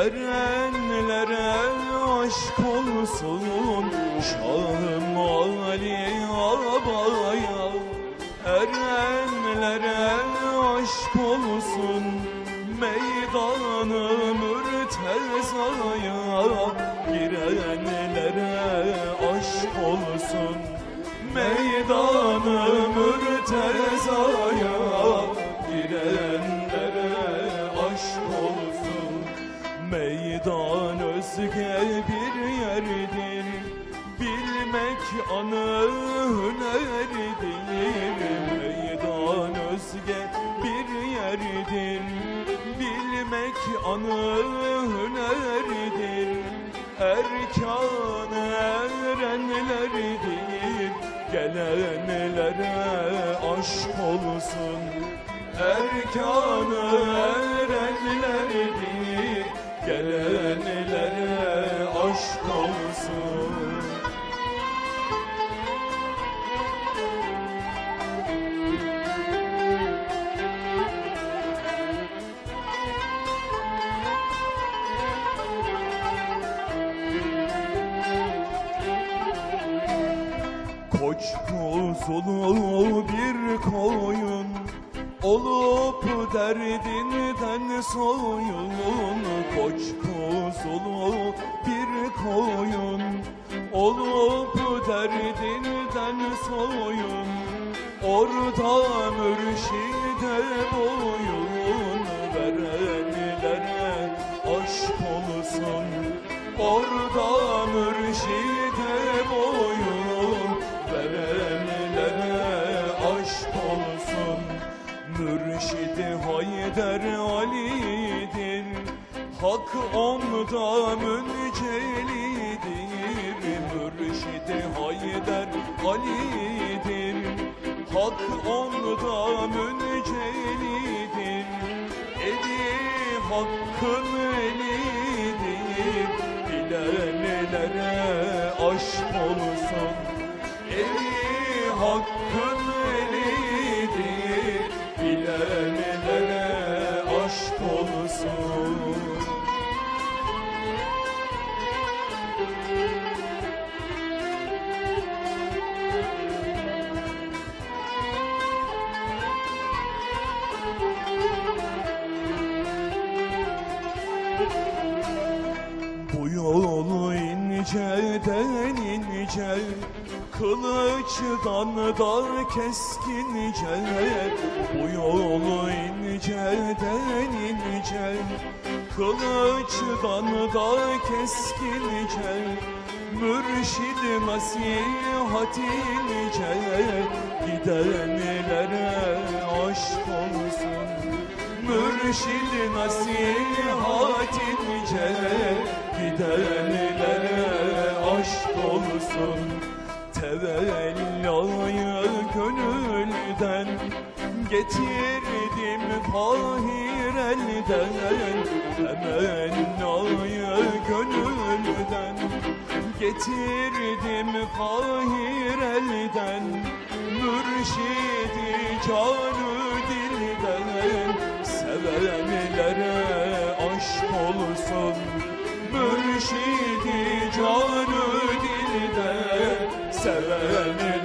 Erenlere aşk olsun Şahım Ali Abaya Erenlere aşk olsun Meydanı mürtezaya. Girenlere aşk olsun Meydanı mürtezaya. Girenlere aşk Meydan özge bir yerdir. Bilmek anı hüneridir Meydan özge bir yerdir. Bilmek anı hüneridir Erkan erenleridir. Gelenlere aşk olsun. Erkan erenleridir Gelenlere aşk olsun. Koç kuzulu bir koyun Olup derdinden soyun Koç kuzulu bir koyun. Olup derdinden soyun Orada mürşide boyun. Verenlere aşk olsun Orada mürşide boyun. Verenlere aşk olsun Mürşidi Haydar Ali'dir. Hak onda müncelidir Mürşidi Haydar Ali'dir. Hak onda müncelidir Eli hakkın elidir. Bilenlere aşk olsun. Eli hakkın Bu yolu inceden ince Kılıçtan da keskince Bu yolu inceden ince Kılıçtan da keskince Mürşid nasihatince Gidenlere aşk olsun Mürşid nasihatince Gidenlere aşk olsun. Tevellayı gönülden Getirdim fahir elden. Temennayı gönülden Getirdim fahir elden. Mürşidi canı dilden olsun Mürşidi canı dilden Sevenlere